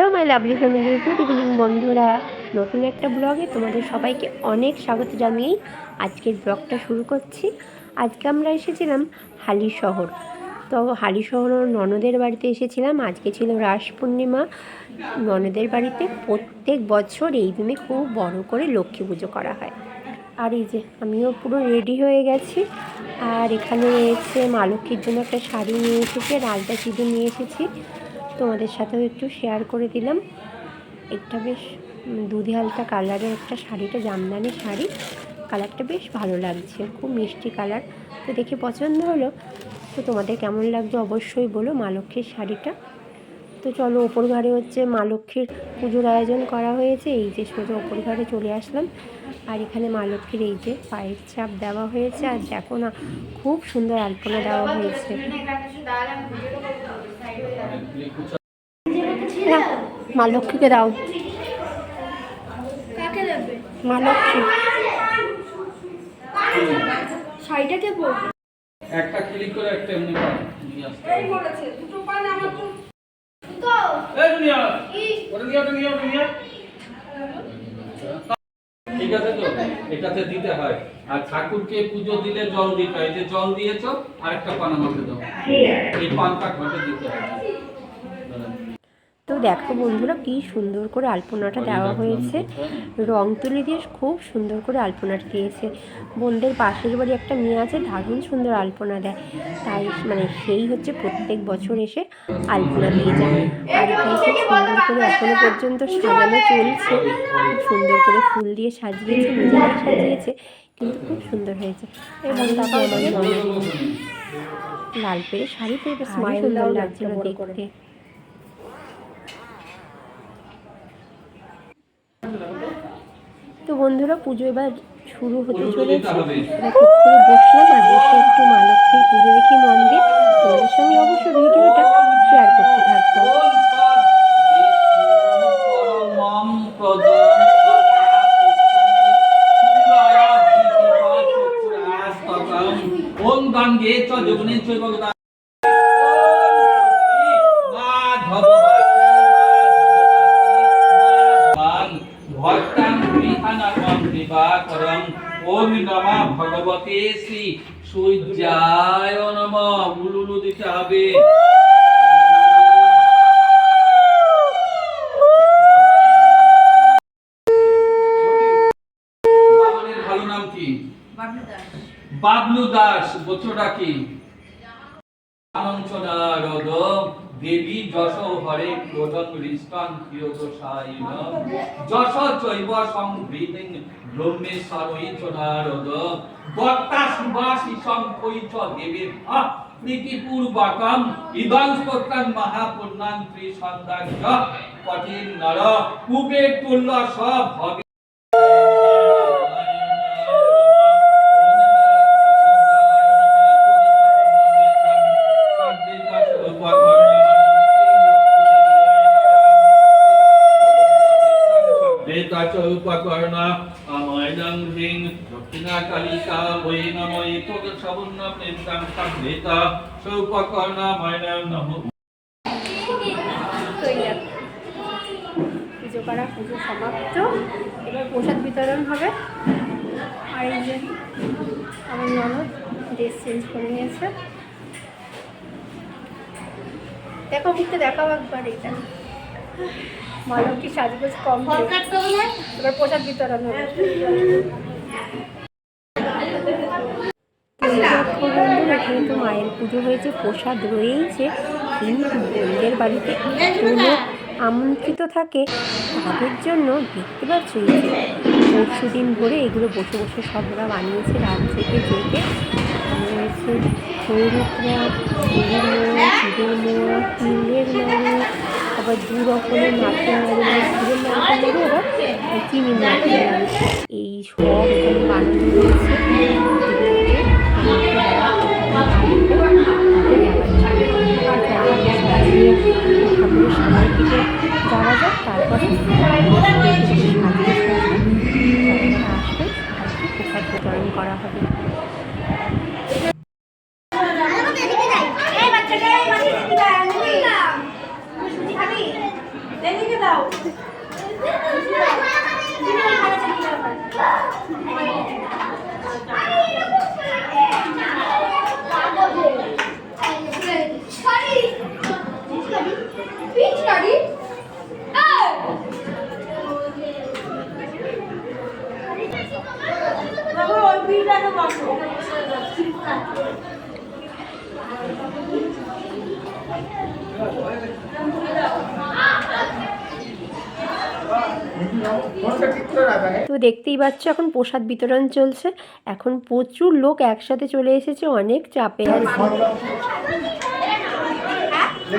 Hello my lovely family good evening বন্ধুরা। নতুন একটা ব্লগে তোমাদের সবাইকে অনেক স্বাগত জানিয়েই আজকের ব্লগটা শুরু করছি। আজকে আমরা এসেছিলাম হালি শহর। তো হালি শহর ননদের বাড়িতে এসেছিলাম। আজকে ছিল রাস পূর্ণিমা। ননদের বাড়িতে প্রত্যেক বছর এই দিনে খুব বড় করে লক্ষ্মী পুজো করা হয়। আর এই যে, আমিও পুরো রেডি হয়ে গেছি। আর এখানে এসে মা লক্ষ্মীর জন্য একটা শাড়ি নিয়ে এসেছি, আর আলতা নিয়ে এসেছি। তোমাদের সাথেও একটু শেয়ার করে দিলাম। একটা বেশ দুধে হালকা কালারের একটা শাড়িটা জামদানি শাড়ি। কালারটা বেশ ভালো লাগছে, খুব মিষ্টি কালার তো দেখে পছন্দ হলো, তো তোমাদের কেমন লাগছে অবশ্যই বলো মা লক্ষ্মীর শাড়িটা। তো চলো, ওপর ঘরে হচ্ছে মা লক্ষ্মীর পুজোর আয়োজন করা হয়েছে। এই যে সোজা ওপর ঘরে চলে আসলাম। আর এখানে মা লক্ষ্মীর এই যে পায়ের চাপ দেওয়া হয়েছে। আর দেখো না, খুব সুন্দর আলপনা দেওয়া হয়েছে না, মা লক্ষ্মীকে দাও। কাকে দেবে? মা লক্ষ্মী। শাড়িটা কে পরবে? একটা ক্লিক করে একটা এমনি পান নিয়ে আসতে হবে। পড়েছে দুটো পান আমার তো এই দুনিয়া! ওটা নিয়ে ওটা নিয়ে ওটা নিয়ে ঠিক আছে তো? এটাতে দিতে হয়। আর ঠাকুরকে পুজো দিলে জল দিতে হয়। যে জল দিয়েছ আর একটা পান আমাকে দাও। এই পানটা ঘটে দিতে হয় তো দেখো বন্ধুরা কি সুন্দর করে আলপনাটা দেওয়া হয়েছে। রং তুলি দিয়ে খুব সুন্দর করে আলপনাটা দিয়েছে। বোনদের পাশের বাড়ি একটা মেয়ে আছে দারুণ সুন্দর আলপনা দেয়। তাই মানে সেই হচ্ছে প্রত্যেক বছর এসে আলপনা দিয়ে যায়। আর এখানে খুব সুন্দর করে এখনও পর্যন্ত সাজানো চলছে। খুব সুন্দর করে ফুল দিয়ে সাজিয়েছে নিজেরাই সাজিয়েছে কিন্তু খুব সুন্দর হয়েছে। এবং তারপর আমার লাল পেরে শাড়িতে বেশ সুন্দর লাগছিল দেখতে। তো বন্ধুরা পুজো এবার শুরু হতে চলেছে বসলাম আর বসে একটু মা লক্ষ্মীর পুজো দেখি মন দিয়ে তোমাদের সঙ্গে অবশ্য ভিডিওটা শেয়ার করতে থাকব ওম গঙ্গে চ চৈব ওম নমা ভগবতে শ্রী সূর্যায় নমা। উলুলু দিতে হবে ভালো নাম কি? বাবলু দাস বছরটা কি আনন্দনারদ দেবী যশ হরে ক্রোধন হৃষ্টন প্রিয়দশায়ন যশ চৈব সংবৃতিং ব্রহ্মেশ্বরই চনারদ বক্তা সুবাসি সংকৈ চ দেবীর আহ প্রীতিপূর্বকম ইদং স্তোত্রং মহাপুণ্যাং ত্রিসন্দাং পঠিন নর কুবে তুল্য সব ভবে দক্ষিণা কালিকা বৈ নম এতদ সবর্ণ প্রেমকাং সম্ভেতা সৌপকর্ণ ময়নং নম। পুজো করা পুজো সমাপ্ত। এবার প্রসাদ বিতরণ হবে। আর এই যে আমার ননদ ড্রেস চেঞ্জ করে নিয়েছে। দেখো মুখটা দেখাও একবার এটা। মানব কি সাজগোজ কম এবার প্রসাদ বিতরণ হবে। এখানে তো মায়ের পুজো হয়েছে, প্রসাদ রয়েইছে। কিন্তু বোনদের বাড়িতে লোক আমন্ত্রিত থাকে, তাদের জন্য দেখতে পাচ্ছ পরশু দিন ধরে এগুলো বসে বসে সবরা বানিয়েছে, রাত থেকে মোড়া তিলের আবার রকমের মানে এই সব রয়েছে তো দেখতেই পাচ্ছ এখন প্রসাদ বিতরণ চলছে। এখন প্রচুর লোক একসাথে চলে এসেছে অনেক চাপে। আছে হ্যাঁ,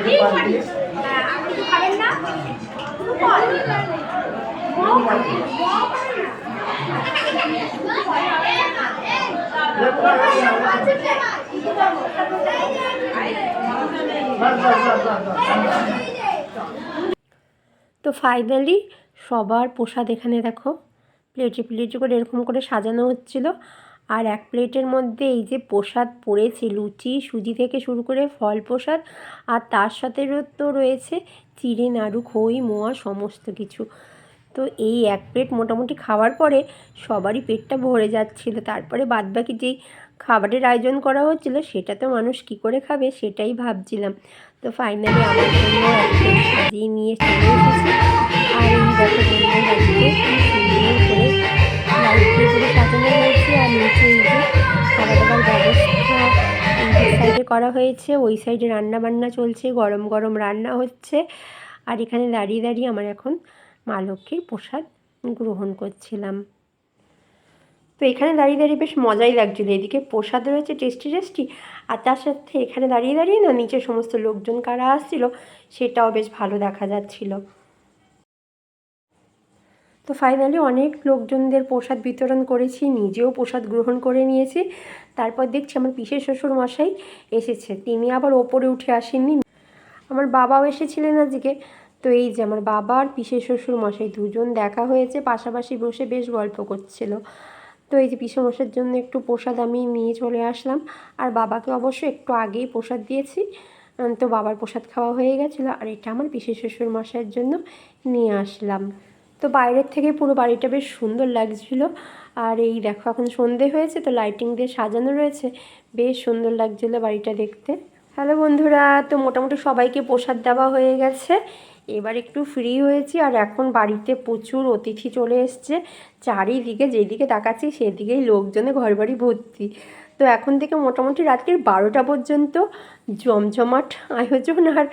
কি না? তো ফাইনালি সবার প্রসাদ এখানে দেখো। প্লেটে প্লেটে করে এরকম করে সাজানো হচ্ছিল। আর এক প্লেটের মধ্যে এই যে প্রসাদ পড়েছে, লুচি, সুজি থেকে শুরু করে ফল প্রসাদ, আর তার সাথে তো রয়েছে, চিড়ে, নাড়ু, খই, মোয়া, সমস্ত কিছু। তো এই এক প্লেট মোটামুটি খাওয়ার পরে সবারই পেটটা ভরে যাচ্ছিল। তারপরে বাদবাকি যেই খাবারের আয়োজন করা হচ্ছিল সেটা তো মানুষ কি করে খাবে সেটাই ভাবছিলাম। তো ফাইনালি আমার জন্য সাজিয়ে নিয়ে চলে এসেছি। আর এই সুন্দর করে সাজানো হয়েছে। আর নিচে এই যে ব্যবস্থা সাইডে করা হয়েছে। ওই সাইডে রান্না বান্না চলছে, গরম গরম রান্না হচ্ছে। আর এখানে দাঁড়িয়ে দাঁড়িয়ে আমার এখন মা লক্ষ্মীর প্রসাদ গ্রহণ করছিলাম। তো এখানে দাঁড়িয়ে দাঁড়িয়ে বেশ মজাই লাগছিল। এদিকে প্রসাদ রয়েছে, টেস্টি টেস্টি। আর তার সাথে এখানে দাঁড়িয়ে দাঁড়িয়ে না নিচে সমস্ত লোকজন কারা আসছিল সেটাও বেশ ভালো দেখা যাচ্ছিল। তো ফাইনালি অনেক লোকজনদের প্রসাদ বিতরণ করেছি, নিজেও প্রসাদ গ্রহণ করে নিয়েছি। তারপর দেখছি আমার পিসের শ্বশুর মশাই এসেছে। তিনি আবার ওপরে উঠে আসেননি। আমার বাবাও এসেছিলেন আজকে। তো এই যে আমার বাবা আর শ্বশুর মশাই দুজন দেখা হয়েছে, পাশাপাশি বসে বেশ গল্প করছিল। তো এই যে পিসে মশার জন্য একটু প্রসাদ আমি নিয়ে চলে আসলাম। আর বাবাকে অবশ্য একটু আগেই প্রসাদ দিয়েছি। তো বাবার প্রসাদ খাওয়া হয়ে গেছিল আর এটা আমার পিসের শ্বশুর মশাইয়ের জন্য নিয়ে আসলাম। তো বাইরের থেকে পুরো বাড়িটা বেশ সুন্দর লাগছিল। আর এই দেখো এখন সন্ধে হয়েছে, তো লাইটিং দিয়ে সাজানো রয়েছে। বেশ সুন্দর লাগছিল বাড়িটা দেখতে। হ্যালো বন্ধুরা, তো মোটামুটি সবাইকে প্রসাদ দেওয়া হয়ে গেছে। এবার একটু ফ্রি হয়েছি আর এখন বাড়িতে প্রচুর অতিথি চলে এসছে। চারিদিকে যেদিকে তাকাচ্ছি সেদিকেই লোকজনে ঘর বাড়ি ভর্তি। তো এখন থেকে মোটামুটি রাত্রির বারোটা পর্যন্ত জমজমাট আয়োজন আর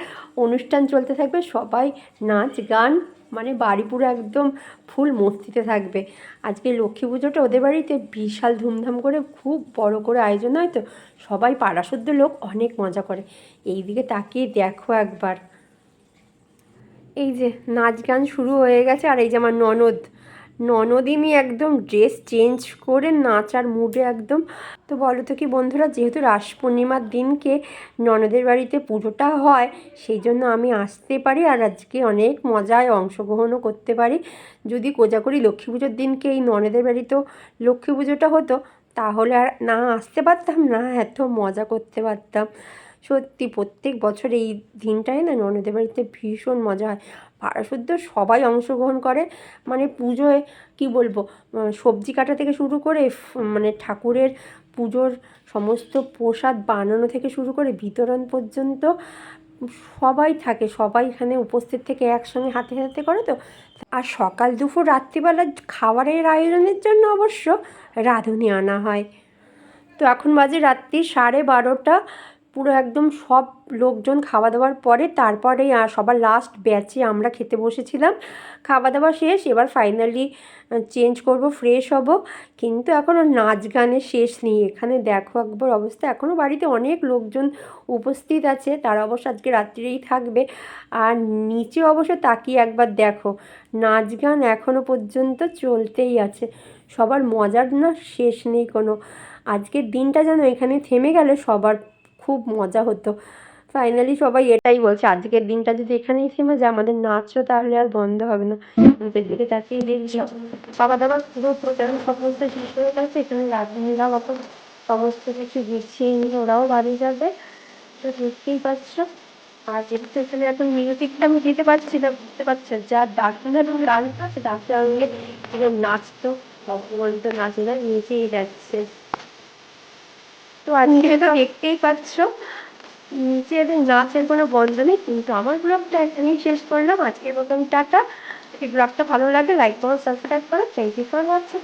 অনুষ্ঠান চলতে থাকবে। সবাই নাচ, গান মানে বাড়ি পুরো একদম ফুল মস্তিতে থাকবে। আজকে লক্ষ্মী পুজোটা ওদের বাড়িতে বিশাল ধুমধাম করে খুব বড় করে আয়োজন হয় তো, সবাই পাড়াশুদ্ধ লোক অনেক মজা করে। এই দিকে তাকিয়ে দেখো একবার। এই যে নাচ গান শুরু হয়ে গেছে আর এই যে আমার ননদ। ননদিনী একদম ড্রেস চেঞ্জ করে নাচার মুডে একদম, তো বলো তো কি বন্ধুরা, যেহেতু রাস পূর্ণিমার দিনকে ননদের বাড়িতে পুজোটা হয়, সেই জন্য আমি আসতে পারি আর আজকে অনেক মজায় অংশগ্রহণও করতে পারি। যদি কোজাগরি লক্ষ্মী পুজোর দিনকে এই ননদের বাড়িতেও লক্ষ্মী পুজোটা হতো, তাহলে আর না আসতে পারতাম, না এত মজা করতে পারতাম। সত্যি প্রত্যেক বছর এই দিনটায় না ননদের বাড়িতে ভীষণ মজা হয়। পাড়াশুদ্ধ সবাই অংশগ্রহণ করে। মানে পুজোয়, কি বলব সবজি কাটা থেকে শুরু করে মানে ঠাকুরের পুজোর সমস্ত প্রসাদ বানানো থেকে শুরু করে বিতরণ পর্যন্ত সবাই থাকে। সবাই এখানে উপস্থিত থেকে একসঙ্গে হাতে হাতে করে তো। আর সকাল, দুপুর, রাত্রিবেলা খাবারের আয়োজনের জন্য অবশ্য রাঁধুনি আনা হয়। তো এখন বাজে রাত্রি সাড়ে বারোটা। পুরো একদম সব লোকজন খাওয়া দাওয়ার পরে তারপরে সবার লাস্ট ব্যাচে আমরা খেতে বসেছিলাম। খাওয়া দাওয়া শেষ, এবার ফাইনালি চেঞ্জ করব ফ্রেশ হব। কিন্তু এখনও নাচ গানের শেষ নেই। এখানে দেখো একবার অবস্থা। এখনও বাড়িতে অনেক লোকজন উপস্থিত আছে। তারা অবশ্য আজকে রাত্রিরেই থাকবে। আর নিচে অবশ্য তাকিয়ে একবার দেখো, নাচ গান এখনও পর্যন্ত চলতেই আছে। সবার মজার না শেষ নেই কোনো। আজকের দিনটা যেন এখানে থেমে গেলে, সবার খুব মজা হতো। ফাইনালি সবাই এটাই বলছে, আজকের দিনটা যদি এখানেই থেমে যায়, আমাদের নাচও তাহলে আর বন্ধ হবে না। দিকে তাকিয়ে দেখছি, বাবা দাবা পুরো প্রচারণ সমস্ত শেষ হয়ে গেছে, এখানে রাঁধুনিরাও এখন সমস্ত কিছু গুছিয়ে নিয়ে ওরাও বাড়ি যাবে। তো দেখতেই পাচ্ছ, আর যেহেতু এখানে এখন মিউজিকটা আমি দিতে পারছি না, বুঝতে পারছ? যা ডাক্তার গানটা আছে ডাক্তার নাচতো, ভগবান তো নাচে না নিচেই যাচ্ছে তো আজকে তো দেখতেই পাচ্ছ। এদের নাচের কোনো বন্ধ নেই, কিন্তু আমার ব্লগটা এখানেই শেষ করলাম। আজকের মতন টাটা। এই ব্লগটা ভালো লাগে লাইক করো সাবস্ক্রাইব করো। Thank you for watching